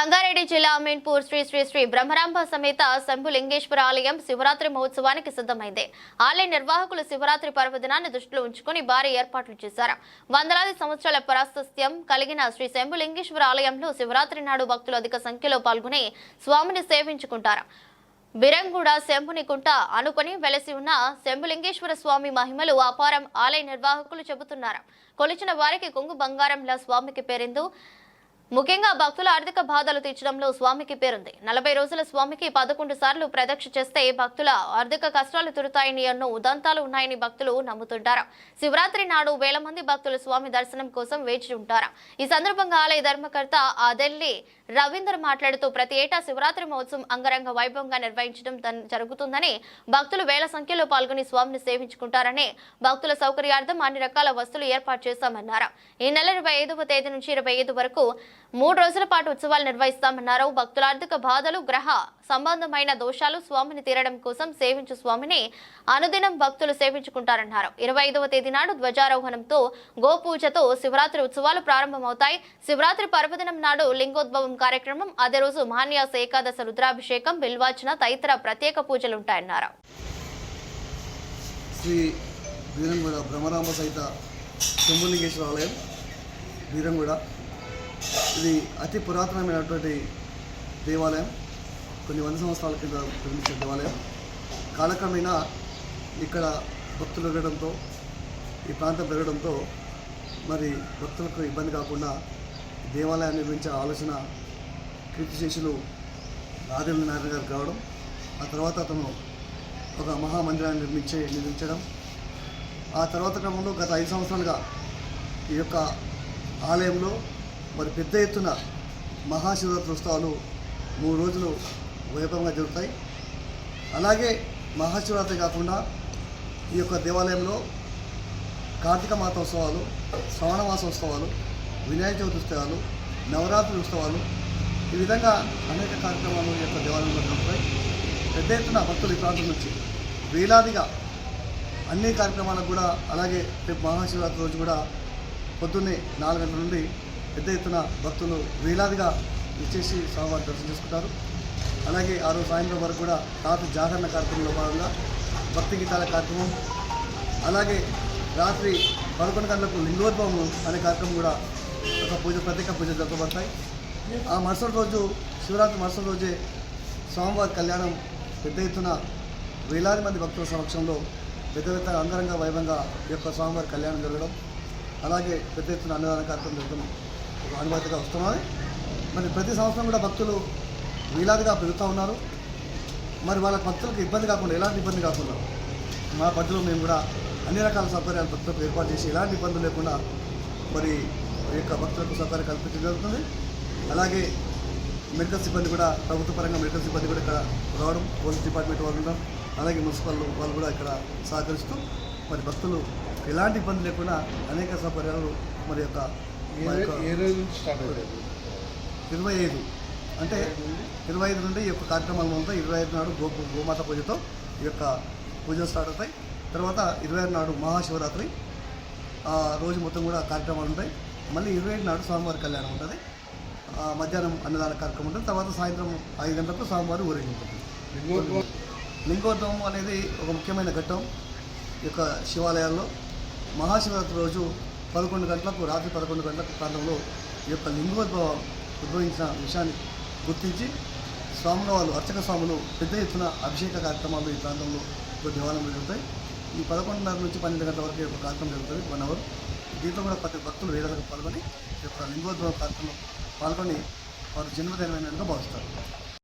రంగారెడ్డి జిల్లా అమీన్పూర్ శ్రీ శ్రీ శ్రీ బ్రహ్మరాంబ సమేత శంభులింగేశ్వర ఆలయం శివరాత్రి మహోత్సవానికి సిద్ధమైంది. ఆలయ నిర్వాహకులు శివరాత్రి పర్వదినాన్ని దృష్టిలో ఉంచుకుని భారీ ఏర్పాట్లు చేశారు. వందలాది సంవత్సరాల ప్రాశస్త్యం కలిగిన శ్రీ శంభులింగేశ్వర ఆలయంలో శివరాత్రి నాడు భక్తులు అధిక సంఖ్యలో పాల్గొని స్వామిని సేవించుకుంటారు. బిరంగూడ శంభునికుంట అనుకుని వెలసి ఉన్న శంభులింగేశ్వర స్వామి మహిమలు అపారం ఆలయ నిర్వాహకులు చెబుతున్నారు. కొలిచిన వారికి కొంగు బంగారంలా స్వామికి పేరిందు. ముఖ్యంగా భక్తుల ఆర్థిక బాధలు తీర్చడంలో స్వామికి పేరుంది. నలభై రోజుల స్వామికి పదకొండు సార్లు ప్రదక్ష చేస్తే భక్తుల ఆర్థిక కష్టాలు తిరుతాయని ఎన్నో ఉదంతాలు ఉన్నాయని భక్తులు నమ్ముతుంటారు. శివరాత్రి నాడు వేల మంది భక్తులు స్వామి దర్శనం కోసం వేచి ఉంటారు. ఈ సందర్భంగా ఆలయ ధర్మకర్త అదెల్లి రవీందర్ మాట్లాడుతూ ప్రతి ఏటా శివరాత్రి మహోత్సవం అంగరంగ వైభవంగా నిర్వహించడం జరుగుతుందని భక్తులు వేల సంఖ్యలో పాల్గొని స్వామిని సేవించుకుంటారని భక్తుల సౌకర్యార్థం అన్ని రకాల వస్తువులు ఏర్పాటు చేశామన్నారు. ఈ నెల ఇరవై ఐదవ తేదీ నుంచి ఇరవై ఐదు వరకు మూడు రోజుల పాటు ఉత్సవాలు నిర్వహిస్తామన్నారు. భక్తుల ఆర్థిక బాధలు గ్రహ సంబంధమైన దోషాలు స్వామిని తీరడం కోసం సేవించు స్వామిని అనుదినం భక్తులు సేవించుకుంటారన్నారు. ఇరవై ఐదవ తేదీ నాడు ధ్వజారోహణంతో గోపూజతో శివరాత్రి ఉత్సవాలు ప్రారంభమవుతాయి. శివరాత్రి పర్వదినం నాడు లింగోద్భవం కార్యక్రమం అదే రోజు మహాన్యాస ఏకాదశ రుద్రాభిషేకం బిల్వాచన తదితర ప్రత్యేక పూజలుంటాయన్నారు. శ్రీ బ్రహ్మరామ సహిత శంభులింగేశ్వర ఆలయం బీరంగూడ ఇది అతి పురాతనమైనటువంటి దేవాలయం. కొన్ని వంద సంవత్సరాల కింద నిర్మించిన దేవాలయం. కాలక్రమేణా ఇక్కడ భక్తులు పెరగడంతో ఈ ప్రాంతం పెరగడంతో మరి భక్తులకు ఇబ్బంది కాకుండా దేవాలయాన్ని నిర్మించే ఆలోచన కీర్తిశేషులు రాజేంద్ర నారాయణ గారికి రావడం ఆ తర్వాత అతను ఒక మహామందిరాన్ని నిర్మించే నిర్మించడం. ఆ తర్వాత క్రమంలో గత ఐదు సంవత్సరాలుగా ఈ యొక్క ఆలయంలో మరి పెద్ద ఎత్తున మహాశివరాత్రి ఉత్సవాలు మూడు రోజులు వైభవంగా జరుగుతాయి. అలాగే మహాశివరాత్రి కాకుండా ఈ యొక్క దేవాలయంలో కార్తీక మాతోత్సవాలు శ్రవణ మాసోత్సవాలు వినాయక చవితి ఉత్సవాలు నవరాత్రి ఉత్సవాలు ఈ విధంగా అనేక కార్యక్రమాలు ఈ యొక్క దేవాలయంలో జరుగుతాయి. పెద్ద ఎత్తున భక్తులు ఈ ప్రాంతం నుంచి వేలాదిగా అన్ని కార్యక్రమాలకు కూడా అలాగే రేపు మహాశివరాత్రి రోజు కూడా పొద్దున్నే నాలుగు గంటల నుండి పెద్ద ఎత్తున భక్తులు వేలాదిగా ఇచ్చేసి స్వామివారి దర్శనం చేసుకుంటారు. అలాగే ఆ రోజు సాయంత్రం వరకు కూడా రాత్రి జాగరణ కార్యక్రమంలో భాగంగా భక్తి గీతాల కార్యక్రమం అలాగే రాత్రి పదకొండు గంటలకు లింగోద్భవం అనే కార్యక్రమం కూడా ఒక పూజ ప్రత్యేక పూజ జరపబడతాయి. ఆ మరుసటి రోజు శివరాత్రి మరుసటి రోజే స్వామివారి కళ్యాణం పెద్ద ఎత్తున వేలాది మంది భక్తుల సమక్షంలో పెద్ద పెద్ద అంగరంగ వైభవంగా ఈ యొక్క స్వామివారి కళ్యాణం జరగడం అలాగే పెద్ద ఎత్తున అన్నదాన కార్యక్రమం జరగడం అనుమతిగా వస్తున్నది మరి ప్రతి సంవత్సరం కూడా భక్తులు వీలాదిగా పెరుగుతూ ఉన్నారు. మరి వాళ్ళ భక్తులకు ఇబ్బంది కాకుండా ఎలాంటి ఇబ్బంది కాకుండా మా పరిధిలో మేము కూడా అన్ని రకాల సౌకర్యాలు భక్తులకు ఏర్పాటు చేసి ఎలాంటి ఇబ్బందులు లేకుండా మరి యొక్క భక్తులకు సౌకర్యం కల్పించడం జరుగుతుంది. అలాగే మెడికల్ సిబ్బంది కూడా ప్రభుత్వ పరంగా మెడికల్ సిబ్బంది కూడా ఇక్కడ రావడం పోలీస్ డిపార్ట్మెంట్ వాళ్ళు ఉండడం అలాగే మున్సిపల్ వాళ్ళు కూడా ఇక్కడ సహకరిస్తూ మరి భక్తులు ఎలాంటి ఇబ్బంది లేకుండా అనేక సౌకర్యాలు మరి యొక్క ఏ రోజు నుంచి స్టార్ట్ అవుతుంది. ఇరవై ఐదు. అంటే ఇరవై ఐదు నుండి ఈ యొక్క కార్యక్రమాలు మొదలుతాయి ఇరవై ఐదు నాడు గో గోమాత పూజతో ఈ యొక్క పూజలు స్టార్ట్ అవుతాయి. తర్వాత ఇరవై ఆరు నాడు మహాశివరాత్రి. ఆ రోజు మొత్తం కూడా కార్యక్రమాలు ఉంటాయి. మళ్ళీ ఇరవై ఏడు నాడు స్వామివారి కళ్యాణం ఉంటుంది. మధ్యాహ్నం అన్నదాన కార్యక్రమం ఉంటుంది. తర్వాత సాయంత్రం ఐదు గంటలకు స్వామివారి ఊరేగింపు ఉంటుంది. లింగోద్భవం అనేది ఒక ముఖ్యమైన ఘట్టం. ఈ యొక్క శివాలయాల్లో మహాశివరాత్రి రోజు పదకొండు గంటలకు రాత్రి పదకొండు గంటలకు ప్రాంతంలో ఈ యొక్క లింగోద్భవం ఉద్భవించిన విషయాన్ని గుర్తించి స్వాముల వాళ్ళు అర్చక స్వాములు పెద్ద ఎత్తున అభిషేక కార్యక్రమాలు ఈ ప్రాంతంలో ఒక దేవాలయంలో జరుగుతాయి. ఈ పదకొండున్నర నుంచి పన్నెండు గంటల వరకు ఒక కార్యక్రమం జరుగుతుంది. One hour. దీంట్లో కూడా ప్రతి భక్తులు వేలకు పాల్గొని ఈ యొక్క లింగోద్భవ కార్యక్రమం పాల్గొని వారు జన్మదినమైనట్టుగా భావిస్తారు.